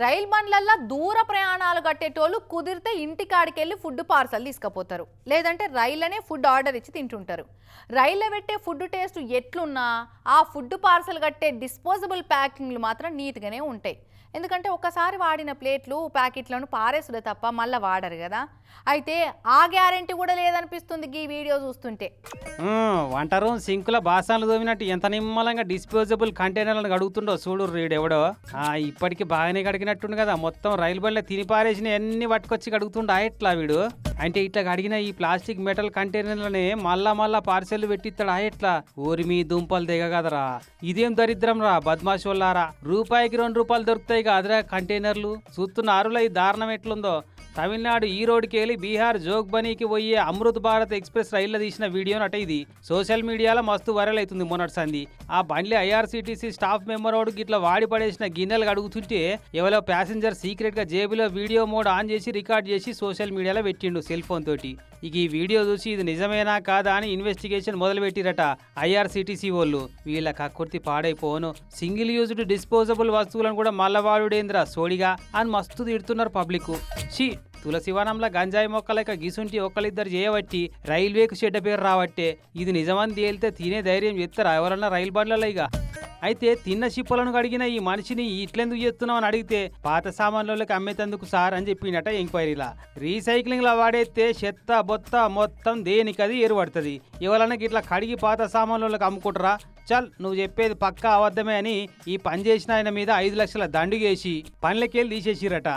రైలు బండ్లల్లో దూర ప్రయాణాలు కట్టేటోళ్ళు కుదిరితే ఇంటికాడికి వెళ్ళి ఫుడ్ పార్సల్ తీసుకుపోతారు. లేదంటే రైళ్ళనే ఫుడ్ ఆర్డర్ ఇచ్చి తింటుంటారు. రైల్లో పెట్టే ఫుడ్ టేస్ట్ ఎట్లున్నా ఆ ఫుడ్ పార్సల్ కట్టే డిస్పోజబుల్ ప్యాకింగ్లు మాత్రం నీట్గానే ఉంటాయి. ఎందుకంటే ఒకసారి వాడిన ప్లేట్లు ప్యాకెట్లను పారేసుడే తప్ప మళ్ళీ వాడరు కదా. అయితే ఆ గ్యారెంటీ కూడా లేదనిపిస్తుంది ఈ వీడియో చూస్తుంటే. వంట రూమ్ సింకుల బాసాలు తోమినట్టు ఎంత నిమ్మలంగా డిస్పోజబుల్ కంటైనర్లను అడుగుతుండో చూడు రీడెవడో ఎవడో ఆ ఇప్పటికి బాగానే కడిగినట్టుండు కదా. మొత్తం రైలు బండ్ల తిని పారేసిన అన్ని పట్టుకొచ్చి కడుగుతుండా ఆయట్లా వీడు? అంటే ఇట్లా కడిగిన ఈ ప్లాస్టిక్ మెటల్ కంటైనర్లనే మళ్ళా మళ్ళా పార్సెల్ పెట్టిస్తాడు ఆయట్లా ఊరి మీ దుంపలు దిగ కదరా ఇదేం దరిద్రం రా బద్మాషోళ్ళారా రూపాయికి రెండు రూపాయలు దొరుకుతాయి కదరా కంటైనర్లు. చూస్తున్న ఈ దారుణం ఎట్లుందో. తమిళనాడు ఈరోడ్కి వెళ్ళి బీహార్ జోగ్బనీకి పోయే అమృత్ భారత్ ఎక్స్ప్రెస్ రైల్లో తీసిన వీడియో నట ఇది. సోషల్ మీడియాలో మస్తు వైరల్ అవుతుంది మొన్నటి సంది ఆ బండ్లి ఐఆర్సీటీసీ స్టాఫ్ మెంబర్ వాడు గిట్లా వాడి పడేసిన గిన్నెలు అడుగుతుంటే ఎవరో ప్యాసింజర్ సీక్రెట్గా జేబులో వీడియో మోడ్ ఆన్ చేసి రికార్డ్ చేసి సోషల్ మీడియాలో పెట్టిండు సెల్ ఫోన్ తోటి. ఇక ఈ వీడియో చూసి ఇది నిజమేనా కాదా అని ఇన్వెస్టిగేషన్ మొదలుపెట్టిరట ఐఆర్సీటీసీ వాళ్ళు. వీళ్ళ కక్కుర్తి పాడైపోను. సింగిల్ యూజ్డ్ డిస్పోజబుల్ వస్తువులను కూడా మల్లవాడుడేంద్ర సోడిగా అని మస్తు తిడుతున్నారు పబ్లిక్ షీ తులసివనంలో గంజాయి మొక్కలక గిసుంటి ఒక్కలిద్దరు చేయబట్టి రైల్వేకు చెడ్డ పేరు రావట్టే ఇది నిజమని తేలితే తినే ధైర్యం చెప్తారా? ఎవరన్నా రైలు బండ్లలో ఇక? అయితే తిన్న చిప్పలను కడిగిన ఈ మనిషిని ఇట్లెందుకు చేస్తున్నావు అని అడిగితే పాత సామాన్లకి అమ్మేతందుకు సార్ అని చెప్పిండట ఎంక్వైరీలా. రీసైక్లింగ్లో వాడైతే వాడేస్తే చెత్త బొత్త మొత్తం దేనికది ఏర్పడుతుంది? ఎవరన్నా ఇట్లా కడిగి పాత సామాన్లకి అమ్ముకుంటారా? చల్ నువ్వు చెప్పేది పక్కా అబద్ధమే అని ఈ పని చేసిన ఆయన మీద ఐదు లక్షల దండుగేసి పనులకెళ్ళి తీసేసిరట.